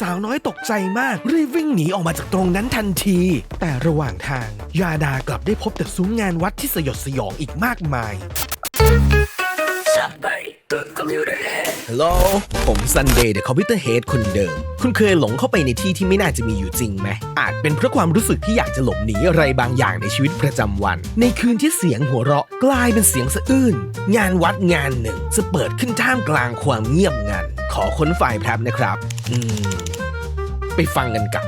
สาวน้อยตกใจมาก รีบวิ่งหนีออกมาจากตรงนั้นทันที แต่ระหว่างทาง ยาดากลับได้พบแต่ซุ้มงานวัดที่สยดสยองอีกมากมายฮัลโหลผมซันเดย์เดอะคอมพิวเตอร์เฮดคนเดิม คุณเคยหลงเข้าไปในที่ที่ไม่น่าจะมีอยู่จริงไหม อาจเป็นเพราะความรู้สึกที่อยากจะหลบหนีอะไรบางอย่างในชีวิตประจำวัน ในคืนที่เสียงหัวเราะกลายเป็นเสียงสะอื้น งานวัดงานหนึ่งจะเปิดขึ้นท่ามกลางความเงียบงัน ขอค้นไฟล์แพรบนะครับอืมไปฟังกันกับ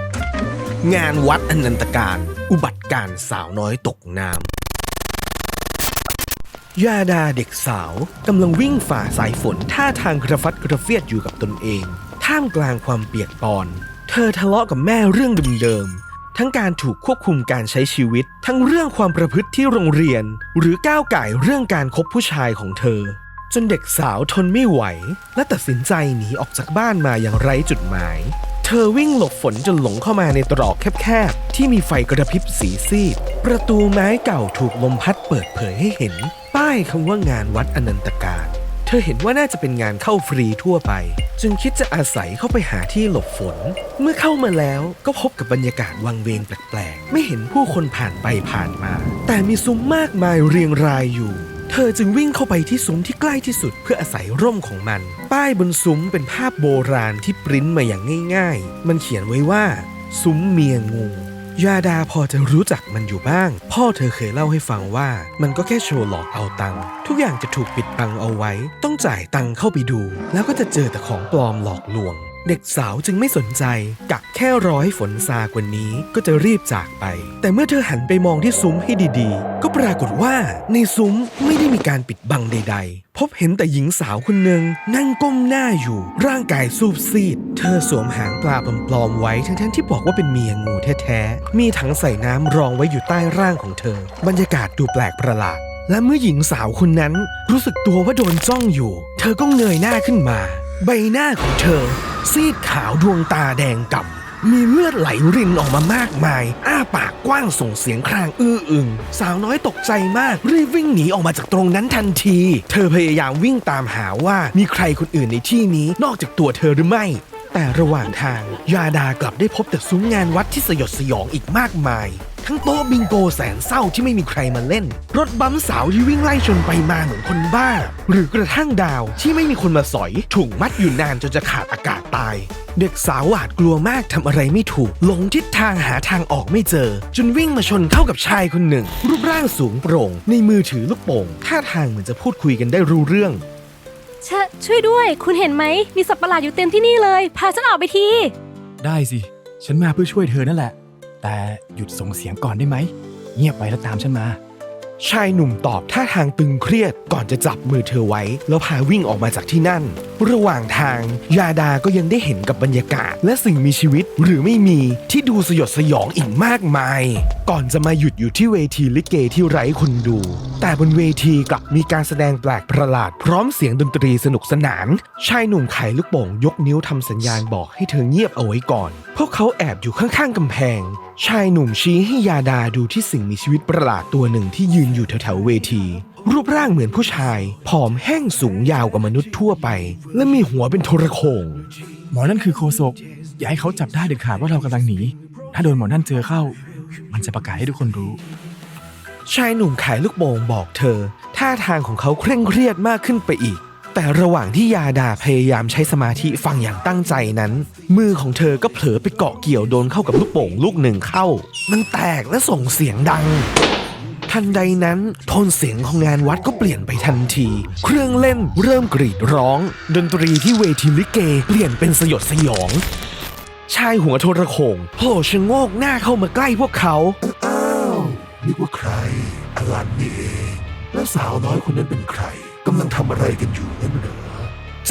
งานวัดอนันตการ อุบัติการณ์สาวน้อยตกน้ำยาดาเด็กสาวกำลังวิ่งฝ่าสายฝนท่าทางกระฟัดกระเฟียดอยู่กับตนเอง ท่ามกลางความเปียกปอน เธอทะเลาะกับแม่เรื่องเดิมๆทั้งการถูกควบคุมการใช้ชีวิต ทั้งเรื่องความประพฤติที่โรงเรียน หรือก้าวไก่ายเรื่องการคบผู้ชายของเธอ จนเด็กสาวทนไม่ไหว และตัดสินใจหนีออกจากบ้านมาอย่างไร้จุดหมาย เธอวิ่งหลบฝนจนหลงเข้ามาในตรอกแคบๆ ที่มีไฟกระพริบสีซีด ประตูไม้เก่าถูกลมพัดเปิดเผยให้เห็น ป้ายคำว่างานวัดอนันตการเธอเห็นว่าน่าจะเป็นงานเข้าฟรีทั่วไป จึงคิดจะอาศัยเข้าไปหาที่หลบฝน เมื่อเข้ามาแล้วก็พบกับบรรยากาศวังเวงแปลกๆ ไม่เห็นผู้คนผ่านไปผ่านมา แต่มีซุ้มมากมายเรียงรายอยู่ ธอจึงวิ่งเข้าไปที่ซุ้มที่ใกล้ที่สุดเพื่ออาศัยร่มของมัน ป้ายบนซุ้มเป็นภาพโบราณที่ปริ้นมาอย่างง่าย ๆ มันเขียนไว้ว่า ซุ้มเมียงูยาดาพอจะรู้จักมันอยู่บ้าง พ่อเธอเคยเล่าให้ฟังว่ามันก็แค่โชว์หลอกเอาตังค์ทุกอย่างจะถูกปิดบังเอาไว้ ต้องจ่ายตังค์เข้าไปดู แล้วก็จะเจอแต่ของปลอมหลอกลวง เด็กสาวจึงไม่สนใจกะแค่รอให้ฝนซากว่านี้ก็จะรีบจากไป แต่เมื่อเธอหันไปมองที่ซุ้มให้ดีๆ ก็ปรากฏว่าในซุ้มไม่ได้มีการปิดบังใด ๆ พบเห็นแต่หญิงสาวคนหนึ่งนั่งก้มหน้าอยู่ ร่างกายสูบซีด เธอสวมหางปลาปลอมๆไว้ทั้งๆที่บอกว่าเป็นเมียงูแท้ๆมีถังใส่น้ำรองไว้อยู่ใต้ร่างของเธอ บรรยากาศดูแปลกประหลาดและเมื่อหญิงสาวคนนั้นรู้สึกตัวว่าโดนจ้องอยู่ เธอก็เงยหน้าขึ้นมา ใบหน้าของเธอ ซีดขาวดวงตาแดงก่ำมีเลือดไหลรินออกมามากมาย อ้าปากกว้างส่งเสียงครางอื้ออึง สาวน้อยตกใจมาก รีบวิ่งหนีออกมาจากตรงนั้นทันที เธอพยายามวิ่งตามหาว่ามีใครคนอื่นในที่นี้นอกจากตัวเธอหรือไม่แต่ระหว่างทาง ยาดากลับได้พบแต่ซุ้มงานวัดที่สยดสยองอีกมากมาย ทั้งโต๊ะบิงโกแสนเศร้าที่ไม่มีใครมาเล่น รถบัมป์สาวที่วิ่งไล่ชนไปมาเหมือนคนบ้า หรือกระทั่งดาวที่ไม่มีคนมาสอยถูกมัดอยู่นานจนจะขาดอากาศตาย เด็กสาวหวาดกลัวมากทำอะไรไม่ถูก หลงทิศทางหาทางออกไม่เจอ จนวิ่งมาชนเข้ากับชายคนหนึ่ง รูปร่างสูงโปร่ง ในมือถือลูกโป่งท่าทางเหมือนจะพูดคุยกันได้รู้เรื่องชะช่วยด้วย คุณเห็นไหม มีสัตว์ประหลาดอยู่เต็มที่นี่เลย พาฉันออกไปที ได้สิ ฉันมาเพื่อช่วยเธอนั่นแหละ แต่หยุดส่งเสียงก่อนได้ไหม เงียบไปแล้วตามฉันมา ชายหนุ่มตอบท่าทางตึงเครียดก่อนจะจับมือเธอไว้ แล้วพาวิ่งออกมาจากที่นั่น ระหว่างทาง ยาดาก็ยังได้เห็นกับบรรยากาศ และสิ่งมีชีวิตหรือไม่มีที่ดูสยดสยองอีกมากมาย ก่อนจะมาหยุดอยู่ที่เวทีลิเกที่ไร้คนดู แต่บนเวทีกลับมีการแสดงแปลกประหลาด พร้อมเสียงดนตรีสนุกสนาน ชายหนุ่มขายลูกโป่งยกนิ้วทำสัญญาณบอกให้เธอเงียบเอาไว้ก่อน พวกเขาแอบอยู่ข้างๆกำแพง ชายหนุ่มชี้ให้ยาดาดูที่สิ่งมีชีวิตประหลาดตัวหนึ่งที่ยืนอยู่แถวๆเวที รูปร่างเหมือนผู้ชาย ผอมแห้งสูงยาวกว่ามนุษย์ทั่วไป และมีหัวเป็นโทรโขงหมอนั่นคือโคศกอย่าให้เขาจับได้เด็ดขาดว่าเรากำลังหนี ถ้าโดนหมอนั่นเจอเข้า มันจะประกาศให้ทุกคนรู้ ชายหนุ่มขายลูกโป่งบอกเธอ ท่าทางของเขาเคร่งเครียดมากขึ้นไปอีก แต่ระหว่างที่ยาดาพยายามใช้สมาธิฟังอย่างตั้งใจนั้น มือของเธอก็เผลอไปเกาะเกี่ยวโดนเข้ากับลูกโป่งลูกหนึ่งเข้า มันแตกและส่งเสียงดังทันใดนั้นโทนเสียงของงานวัดก็เปลี่ยนไปทันที เครื่องเล่นเริ่มกรีดร้อง ดนตรีที่เวทีลิเกเปลี่ยนเป็นสยดสยอง ชายหัวโทรโขงโผล่ชะโงกหน้าเข้ามาใกล้พวกเขา อ้าวนึกว่าใครอลันนี่เองแล้วสาวน้อยคนนั้นเป็นใครกำลังทำอะไรกันอยู่นั่นเหรอ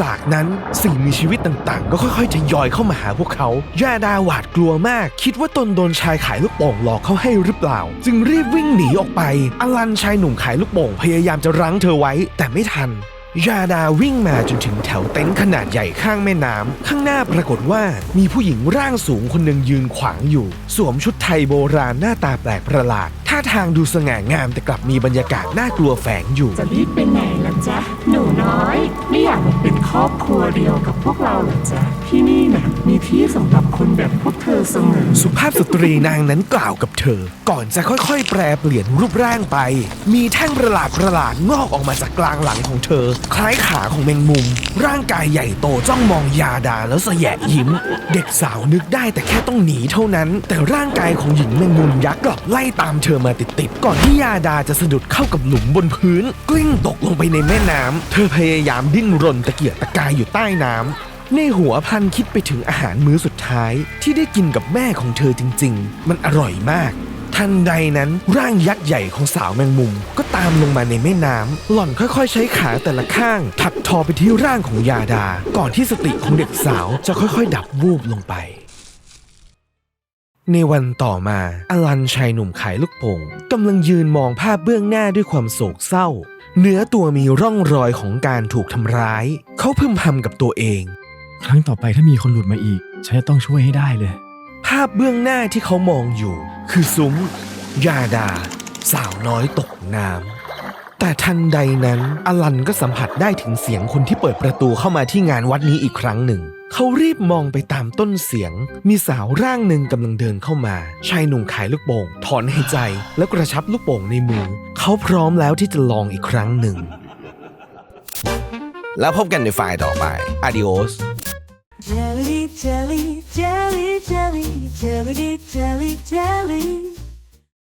จากนั้นสิ่งมีชีวิตต่างๆ ก็ค่อยๆทยอยเข้ามาหาพวกเขายาดาหวาดกลัวมาก คิดว่าตนโดนชายขายลูกโป่งหลอกเขาให้หรือเปล่า จึงรีบวิ่งหนีออกไป อลันชายหนุ่มขายลูกโป่งพยายามจะรั้งเธอไว้แต่ไม่ทัน ยาดาวิ่งมาจนถึงแถวเต็นท์ขนาดใหญ่ข้างแม่น้ำข้างหน้าปรากฏว่ามีผู้หญิงร่างสูงคนหนึ่งยืนขวางอยู่ สวมชุดไทยโบราณหน้าตาแปลกประหลาด ท่าท่าทางดูสง่างามแต่กลับมีบรรยากาศน่ากลัวแฝงอยู่ จะรีบไปไหนล่ะจ๊ะ หนูน้อย ไม่อยากมาเป็นครอบครัวเดียวกับพวกเราเหรอจ๊ะ ที่นี่นะมีที่สำหรับคนแบบพวกเธอเสมอ สุภาพสตรีนางนั้นกล่าวกับเธอ ก่อนจะค่อยๆ แปรเปลี่ยนรูปร่างไป มีแท่งประหลาดประหลาดๆงอกออกมาจากกลางหลังของเธอ คล้ายขาของแมงมุม ร่างกายใหญ่โตจ้องมองยาดาแล้วสะแยะยิ้ม เด็กสาวนึกได้แต่แค่ต้องหนีเท่านั้น แต่ร่างกายของหญิงแมงมุมยักษ์กลับไล่ตามเธอมาติดๆก่อนที่ยาดาจะสะดุดเข้ากับหลุมบนพื้น กลิ้งตกลงไปในแม่น้ำเธอพยายามดิ้นรนตะเกียกตะกายอยู่ใต้น้ำในหัวพันคิดไปถึงอาหารมื้อสุดท้าย ที่ได้กินกับแม่ของเธอจริง ๆ มันอร่อยมาก ทันใดนั้นร่างยักษ์ใหญ่ของสาวแมงมุม ก็ตามลงมาในแม่น้ำหล่อนค่อยๆ ใช้ขาแต่ละข้าง ถักทอไปที่ร่างของยาดา ก่อนที่สติของเด็กสาวจะค่อยๆ ดับวูบลงไป ในวันต่อมาอลันชายหนุ่มขายลูกโป่งกำลังยืนมองภาพเบื้องหน้าด้วยความโศกเศร้า เนื้อตัวมีร่องรอยของการถูกทำร้าย เขาพึมพำกับตัวเอง ครั้งต่อไปถ้ามีคนหลุดมาอีก ฉันจะต้องช่วยให้ได้เลย ภาพเบื้องหน้าที่เขามองอยู่ คือซุ้มยาดา สาวน้อยตกน้ำแต่ทันใดนั้นอลันก็สัมผัสได้ถึงเสียงคนที่เปิดประตูเข้ามาที่งานวัดนี้อีกครั้งหนึ่ง เขารีบมองไปตามต้นเสียง มีสาวร่างหนึ่งกำลังเดินเข้ามา ชายหนุ่มขายลูกโป่งถอนหายใจ แล้วกระชับลูกโป่งในมือ เขาพร้อมแล้วที่จะลองอีกครั้งหนึ่ง แล้วพบกันในไฟล์ต่อไป Adios Jelly, jelly, jelly, jelly, jelly, jelly, jelly.